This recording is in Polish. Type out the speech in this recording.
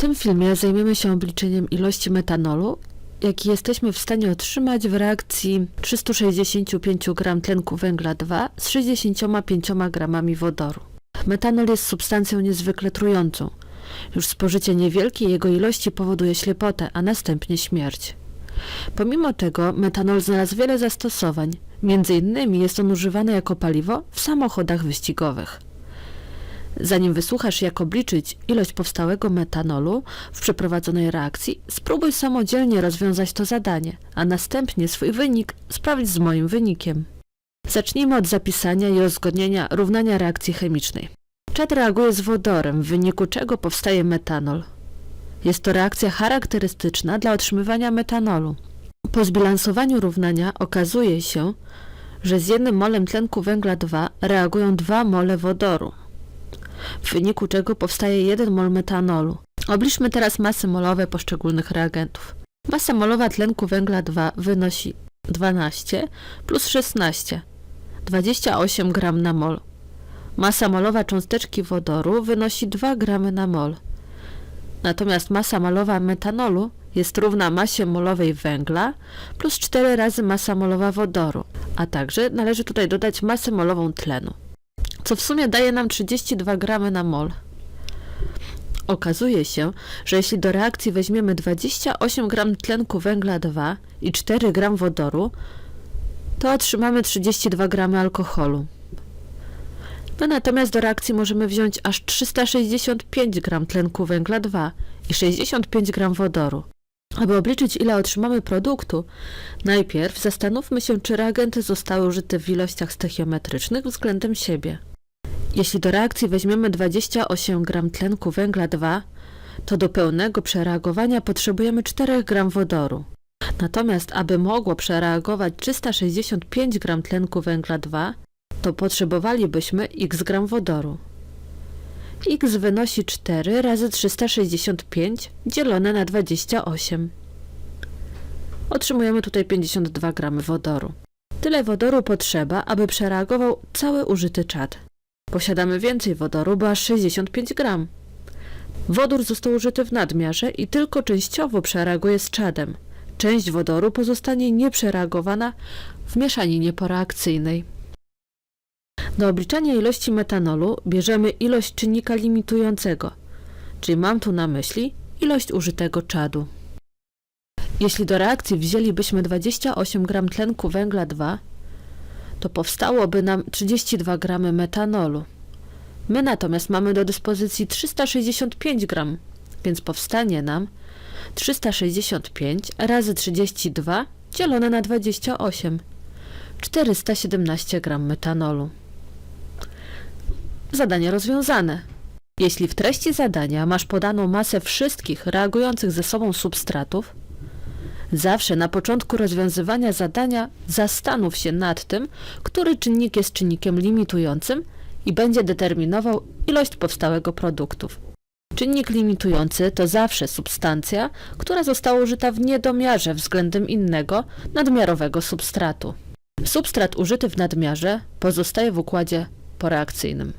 tym filmie zajmiemy się obliczeniem ilości metanolu, jaki jesteśmy w stanie otrzymać w reakcji 365 g tlenku węgla 2 z 65 g wodoru. Metanol jest substancją niezwykle trującą. Już spożycie niewielkiej jego ilości powoduje ślepotę, a następnie śmierć. Pomimo tego metanol znalazł wiele zastosowań. Między innymi jest on używany jako paliwo w samochodach wyścigowych. Zanim wysłuchasz, jak obliczyć ilość powstałego metanolu w przeprowadzonej reakcji, spróbuj samodzielnie rozwiązać to zadanie, a następnie swój wynik sprawdź z moim wynikiem. Zacznijmy od zapisania i uzgodnienia równania reakcji chemicznej. Czad reaguje z wodorem, w wyniku czego powstaje metanol. Jest to reakcja charakterystyczna dla otrzymywania metanolu. Po zbilansowaniu równania okazuje się, że z jednym molem tlenku węgla 2 reagują 2 mole wodoru, w wyniku czego powstaje 1 mol metanolu. Obliczmy teraz masy molowe poszczególnych reagentów. Masa molowa tlenku węgla 2 wynosi 12 plus 16, 28 gram na mol. Masa molowa cząsteczki wodoru wynosi 2 gramy na mol. Natomiast masa molowa metanolu jest równa masie molowej węgla plus 4 razy masa molowa wodoru, a także należy tutaj dodać masę molową tlenu, co w sumie daje nam 32 gramy na mol. Okazuje się, że jeśli do reakcji weźmiemy 28 gram tlenku węgla 2 i 4 gram wodoru, to otrzymamy 32 gramy alkoholu. My natomiast do reakcji możemy wziąć aż 365 gram tlenku węgla 2 i 65 gram wodoru. Aby obliczyć ile otrzymamy produktu, najpierw zastanówmy się, czy reagenty zostały użyte w ilościach stoichiometrycznych względem siebie. Jeśli do reakcji weźmiemy 28 gram tlenku węgla 2, to do pełnego przereagowania potrzebujemy 4 gram wodoru. Natomiast aby mogło przereagować 365 gram tlenku węgla 2, to potrzebowalibyśmy x gram wodoru. x wynosi 4 razy 365 dzielone na 28. Otrzymujemy tutaj 52 gramy wodoru. Tyle wodoru potrzeba, aby przereagował cały użyty czad. Posiadamy więcej wodoru, bo aż 65 gram. Wodór został użyty w nadmiarze i tylko częściowo przereaguje z czadem. Część wodoru pozostanie nieprzereagowana w mieszaninie poreakcyjnej. Do obliczania ilości metanolu bierzemy ilość czynnika limitującego, czyli mam tu na myśli ilość użytego czadu. Jeśli do reakcji wzięlibyśmy 28 gram tlenku węgla 2, to powstałoby nam 32 gramy metanolu. My natomiast mamy do dyspozycji 365 gram, więc powstanie nam 365 razy 32 dzielone na 28, 417 gram metanolu. Zadanie rozwiązane. Jeśli w treści zadania masz podaną masę wszystkich reagujących ze sobą substratów, zawsze na początku rozwiązywania zadania zastanów się nad tym, który czynnik jest czynnikiem limitującym i będzie determinował ilość powstałego produktów. Czynnik limitujący to zawsze substancja, która została użyta w niedomiarze względem innego, nadmiarowego substratu. Substrat użyty w nadmiarze pozostaje w układzie poreakcyjnym.